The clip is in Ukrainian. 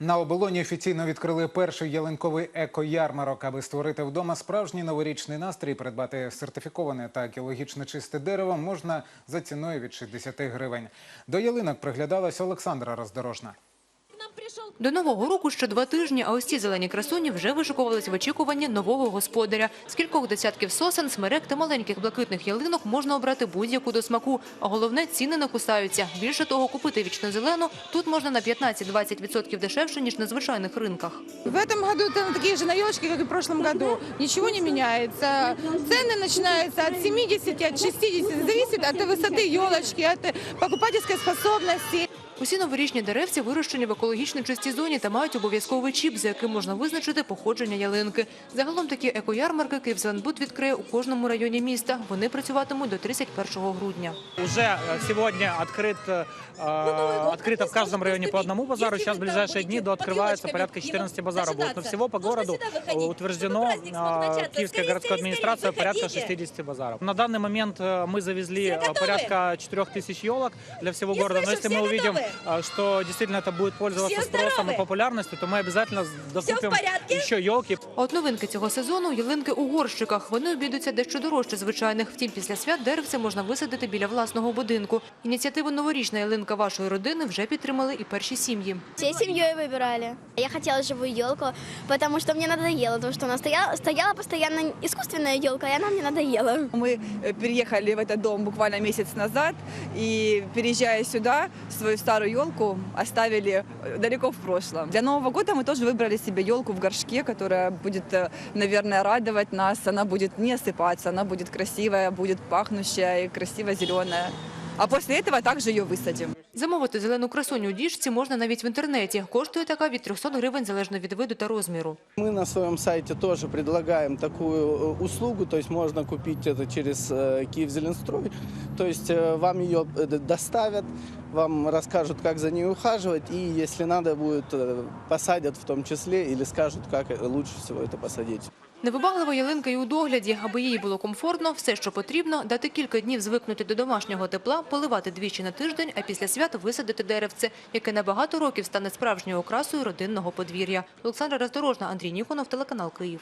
На оболоні офіційно відкрили перший ялинковий еко-ярмарок, аби створити вдома справжній новорічний настрій. Придбати сертифіковане та екологічно чисте дерево можна за ціною від 60 гривень. До ялинок приглядалась Олександра Роздорожна. До нового року ще два тижні, а ось ці зелені красуні вже вишикувались в очікуванні нового господаря. З кількох десятків сосен, смерек та маленьких блакитних ялинок можна обрати будь-яку до смаку. А головне, ціни не кусаються. Більше того, купити вічно-зелену тут можна на 15-20% дешевше, ніж на звичайних ринках. В этом году там такие же на елочки, как и в прошлом году. Ничего не меняется. Цены начинаются от 70, от 60. Зависит от высоты елочки, от покупательской способности. Усі новорічні деревці вирощені в екологічно чистій зоні та мають обов'язковий чіп, за яким можна визначити походження ялинки. Загалом такі екоярмарки Київзеленбуд відкриє у кожному районі міста. Вони працюватимуть до 31 грудня. Уже э, сегодня открыт, э, открыто в каждом районе по одному базару. Сейчас в ближайшие дни открывается порядка 14 базаров будет. Но всего по городу э, утверждено э, Киевской городской администрацией порядка 60 базаров. На данный момент э, мы завезли э, порядка 4000 елок для всего города. Но если мы увидим, э, что действительно это будет пользоваться Все спросом и здоровы? популярностью, то мы обязательно докупим порядке? еще елки. А от новинки цього сезону – ялинки у горщиках. Вони обійдуться дещо дорожче звичайних. Втім, після свят деревце можна висадити біля власного будинку. Ініціативу «Новорічна ялинка вашої родини» вже підтримали і перші сім'ї. Всей семьей выбирали. Я хотела живую елку, потому что мне надоело, то, что у нас стояла, стояла постоянно искусственная елка, и она мне надоела. Мы э, переехали в этот дом буквально месяц назад и, переезжая сюда, свою старую елку оставили э, далеко в прошлом. Для Нового года мы тоже выбрали себе елку в горшке, которая будет, э, наверное, радовать нас. Она будет не осыпаться, она будет красивая, будет пахнущая и красиво зеленая. А после этого также ее высадим. Замовити зелену красуню у діжці можна навіть в інтернеті. Коштує така від 300 гривень залежно від виду та розміру. Мы на своем сайте тоже предлагаем такую э, услугу, то есть можно купить это через э, Киевзеленстрой, то есть э, вам ее э, д- доставят, вам расскажут, как за ней ухаживать, и если надо будет, э, посадят в том числе или скажут, как э, лучше всего это посадить. Невибаглива ялинка і у догляді. Аби їй було комфортно, все, що потрібно – дати кілька днів звикнути до домашнього тепла, поливати двічі на тиждень, а після свят висадити деревце, яке на багато років стане справжньою окрасою родинного подвір'я. Олександра Роздорожна, Андрій Ніконов, телеканал «Київ».